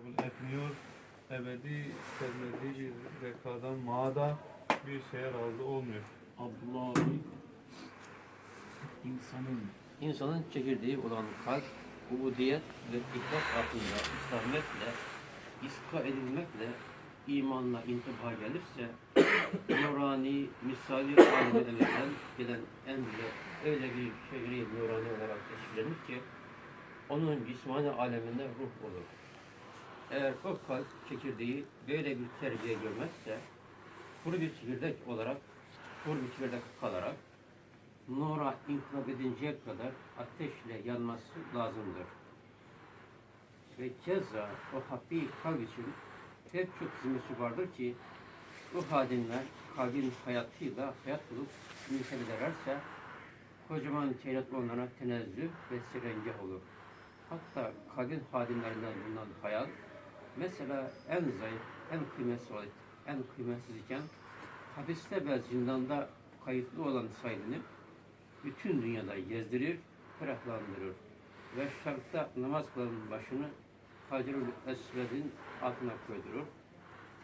kabul etmiyor. Ebedi sevmediği bir bekadan mağda bir şeye razı olmuyor. Abdullah abi insanın İnsanın çekirdeği olan kalp, ubudiyet ve ihlas altında ıslametle, iska edilmekle, imanla intiba gelirse, nurani, misali haline elinden gelen emri öyle bir şehri nurani olarak teşkil ki, onun cismani aleminde ruh olur. Eğer o kalp çekirdeği böyle bir terbiye görmezse, kuru bir çekirdek olarak, kuru bir çekirdek kalarak, nura inkılap edinceye kadar ateşle yanması lazımdır. Ve keza o hapi kalp için pek çok hizmetçi vardır ki bu hadimler kalbin hayatıyla hayat bulup misal ederlerse kocaman çeyrek onlara tenezzüh ve serengah olur. Hatta kalbin hadimlerinden bulunan hayal mesela en zayıf, en kıymetsiz, en kıymetsiz iken hapiste ve zindanda kayıtlı olan sahibini bütün dünyada gezdirir, ferahlandırır. Ve şarkta namaz kılanın başını Hacerül Esved'in altına koydurur.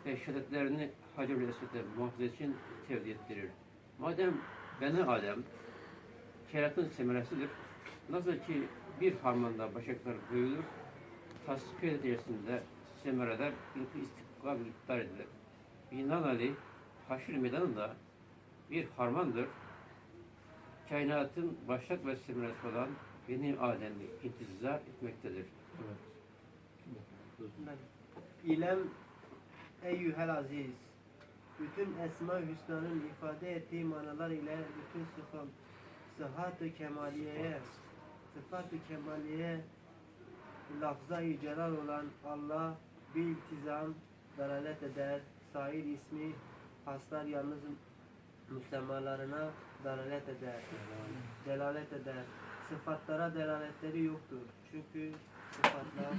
Ve şehadetlerini Hacerül Esved'e muhafaza için tevdi ettirir. Madem beni Adem keratın semeresidir, nasıl ki bir harmanda başaklar büyülür, tasfiye içerisinde semereler ilki istikbal iptal edilir. Binaenaleyh haşr meydanında bir harmandır, kainatın başlat ve semeresi olan Beni Adem'i intizar etmektedir. İlem eyyuhel aziz. Bütün Esma-i Hüsna'nın ifade ettiği manalar ile bütün sıfat, sıhhat-ı kemaliyeye, sıfat-ı kemaliyeye lafza-i celal olan Allah bir iltizam dalalet eder. Sair ismi haslar yalnız müslümanlarına dalalet eder. Delalet eder. Sıfatlara delaletleri yoktur. Çünkü sıfatlar